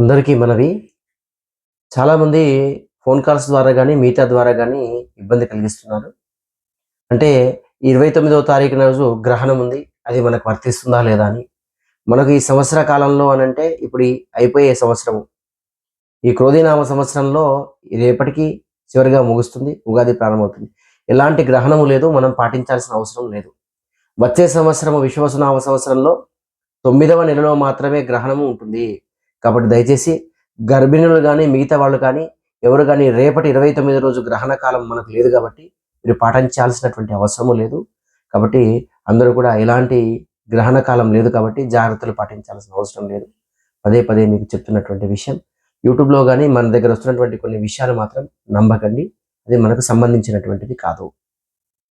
అందరికీ మనవి. చాలామంది ఫోన్ కాల్స్ ద్వారా కానీ మిగతా ద్వారా కానీ ఇబ్బంది కలిగిస్తున్నారు. అంటే ఇరవై తొమ్మిదవ తారీఖు రోజు గ్రహణం ఉంది. అది మనకు వర్తిస్తుందా లేదా అని. మనకు ఈ సంవత్సర కాలంలో అని అంటే ఇప్పుడు అయిపోయే సంవత్సరం ఈ క్రోధీనామ సంవత్సరంలో రేపటికి చివరిగా ముగుస్తుంది. ఉగాది ప్రారంభమవుతుంది. ఎలాంటి గ్రహణము లేదు. మనం పాటించాల్సిన అవసరం లేదు. వచ్చే సంవత్సరం విశ్వసునామ సంవత్సరంలో తొమ్మిదవ నెలలో మాత్రమే గ్రహణము ఉంటుంది. కాబట్టి దయచేసి గర్భిణులు కానీ మిగతా వాళ్ళు కానీ ఎవరు కానీ రేపటి ఇరవై తొమ్మిది రోజు గ్రహణ కాలం మనకు లేదు కాబట్టి మీరు పాటించాల్సినటువంటి అవసరము లేదు. కాబట్టి అందరూ కూడా ఎలాంటి గ్రహణ కాలం లేదు కాబట్టి జాగ్రత్తలు పాటించాల్సిన అవసరం లేదు. పదే పదే మీకు చెప్తున్నటువంటి విషయం. యూట్యూబ్లో కానీ మన దగ్గర వస్తున్నటువంటి కొన్ని విషయాలు మాత్రం నమ్మకండి. అది మనకు సంబంధించినటువంటిది కాదు.